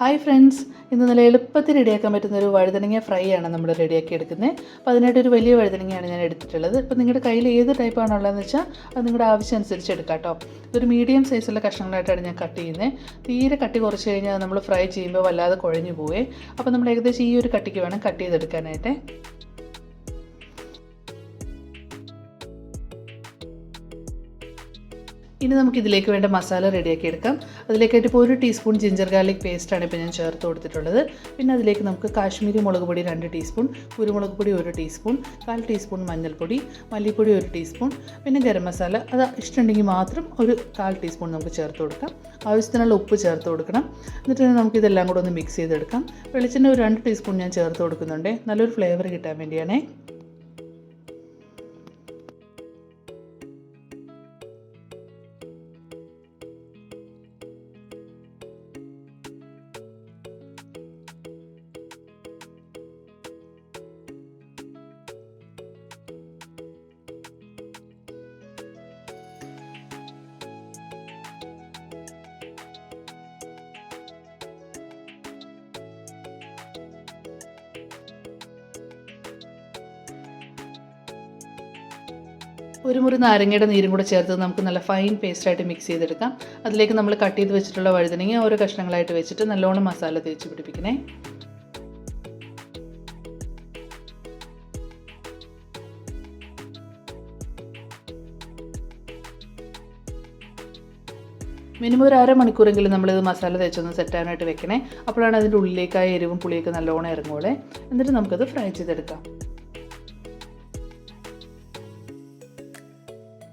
Hi friends ഇന്ന് നല്ല എളുപ്പത്തിൽ റെഡിയാക്കാൻ പറ്റുന്ന ഒരു വഴുതനങ്ങ ഫ്രൈ ആണ് നമ്മൾ റെഡിയാക്കി എടുക്കുന്നത് അപ്പോൾ അതിനായിട്ട് ഒരു വലിയ വഴുതനങ്ങയാണ് ഞാൻ എടുത്തിട്ടുള്ളത്. ഇപ്പോൾ നിങ്ങളുടെ കയ്യിൽ ഏത് ടൈപ്പാണ് ഉള്ളതെന്ന് വെച്ചാൽ അത് നിങ്ങളുടെ ആവശ്യം അനുസരിച്ച് എടുക്കാം കേട്ടോ. ഇതൊരു മീഡിയം സൈസുള്ള കഷ്ണങ്ങളായിട്ടാണ് ഞാൻ കട്ട് ചെയ്യുന്നത് തീരെ കട്ടി കുറച്ച് കഴിഞ്ഞാൽ നമ്മൾ ഫ്രൈ ചെയ്യുമ്പോൾ വല്ലാതെ കുഴഞ്ഞു പോവേ. അപ്പോൾ നമ്മൾ ഏകദേശം ഈ ഒരു കട്ടിക്ക് വേണം കട്ട് ചെയ്തെടുക്കാനായിട്ട്. ഇനി നമുക്ക് ഇതിലേക്ക് വേണ്ട മസാല റെഡിയാക്കി എടുക്കാം. അതിലേക്കായിട്ട് ഇപ്പോൾ ഒരു ടീസ്പൂൺ ജിഞ്ചർ ഗാർലിക് പേസ്റ്റാണ് ഇപ്പോൾ ഞാൻ ചേർത്ത് കൊടുത്തിട്ടുള്ളത്. പിന്നെ അതിലേക്ക് നമുക്ക് കാശ്മീരി മുളക് പൊടി രണ്ട് ടീസ്പൂൺ കുരുമുളക് പൊടി ഒരു ടീസ്പൂൺ കാൽ ടീസ്പൂൺ മഞ്ഞൾപ്പൊടി മല്ലിപ്പൊടി ഒരു ടീസ്പൂൺ പിന്നെ ഗരം മസാല. അത് ഇഷ്ടമുണ്ടെങ്കിൽ മാത്രം ഒരു കാൽ ടീസ്പൂൺ നമുക്ക് ചേർത്ത് കൊടുക്കാം. ആവശ്യത്തിനുള്ള ഉപ്പ് ചേർത്ത് കൊടുക്കണം. എന്നിട്ട് നമുക്ക് ഇതെല്ലാം കൂടെ ഒന്ന് മിക്സ് ചെയ്തെടുക്കാം. വെളിച്ചെണ്ണ ഒരു രണ്ട് ടീസ്പൂൺ ഞാൻ ചേർത്ത് കൊടുക്കുന്നുണ്ട്. നല്ലൊരു ഫ്ലേവർ കിട്ടാൻ വേണ്ടിയാണേ. ഒരു മുറി നാരങ്ങയുടെ നീരും കൂടെ ചേർത്ത് നമുക്ക് നല്ല ഫൈൻ പേസ്റ്റായിട്ട് മിക്സ് ചെയ്തെടുക്കാം. അതിലേക്ക് നമ്മൾ കട്ട് ചെയ്ത് വെച്ചിട്ടുള്ള വഴുതനങ്ങ ഓരോ കഷ്ണങ്ങളായിട്ട് വെച്ചിട്ട് നല്ലോണം മസാല തേച്ച് പിടിപ്പിക്കണേ. മിനിമം ഒരു അരമണിക്കൂറെങ്കിലും നമ്മളിത് മസാല തേച്ചൊന്ന് സെറ്റാനായിട്ട് വെക്കണേ. അപ്പോഴാണ് അതിന്റെ ഉള്ളിലേക്കായ എരിവും പുളിയൊക്കെ നല്ലോണം ഇറങ്ങുള്ളേ എന്നിട്ട് നമുക്കത് ഫ്രൈ ചെയ്തെടുക്കാം.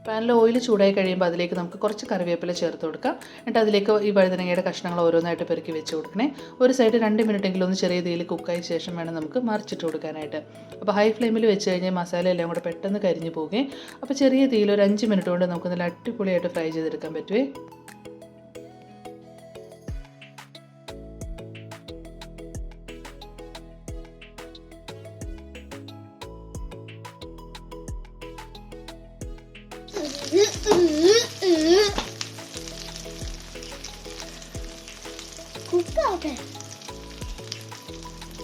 പാനിൽ ഓയിൽ ചൂടായി കഴിയുമ്പോൾ അതിലേക്ക് നമുക്ക് കുറച്ച് കറിവേപ്പില ചേർത്ത് കൊടുക്കാം. എന്നിട്ട് അതിലേക്ക് ഈ വഴുതനങ്ങയുടെ കഷ്ണങ്ങൾ ഓരോന്നായിട്ട് പെറുക്കി വെച്ച് കൊടുക്കണേ. ഒരു സൈഡ് രണ്ട് മിനിറ്റെങ്കിലും ഒന്ന് ചെറിയ തീയിൽ കുക്കായ ശേഷം വേണം നമുക്ക് മറിച്ചിട്ട് കൊടുക്കാനായിട്ട്. അപ്പോൾ ഹൈ ഫ്ലെയിമിൽ വെച്ച് കഴിഞ്ഞാൽ മസാല എല്ലാം കൂടെ പെട്ടെന്ന് കരിഞ്ഞു പോകുകയും അപ്പോൾ ചെറിയ തീയിൽ ഒരു അഞ്ച് മിനിറ്റ് കൊണ്ട് നമുക്ക് നല്ല അടിപൊളിയായിട്ട് ഫ്രൈ ചെയ്തെടുക്കാൻ പറ്റുമേ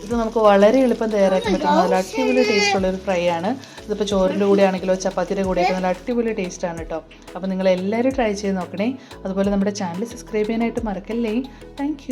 ഇത് നമുക്ക് വളരെ എളുപ്പം തയ്യാറാക്കി പറ്റുന്ന നല്ല അടിപൊളി ടേസ്റ്റുള്ള ഒരു ഫ്രൈ ആണ്. ഇതിപ്പോൾ ചോറിന്റെ കൂടെ ആണെങ്കിലോ ചപ്പാത്തിയുടെ കൂടെയൊക്കെ നല്ല അടിപൊളി ടേസ്റ്റ് ആണ് കേട്ടോ അപ്പോൾ നിങ്ങൾ എല്ലാവരും ട്രൈ ചെയ്ത് നോക്കണേ. അതുപോലെ നമ്മുടെ ചാനൽ സബ്സ്ക്രൈബ് ചെയ്യാനായിട്ട് മറക്കല്ലേ. താങ്ക്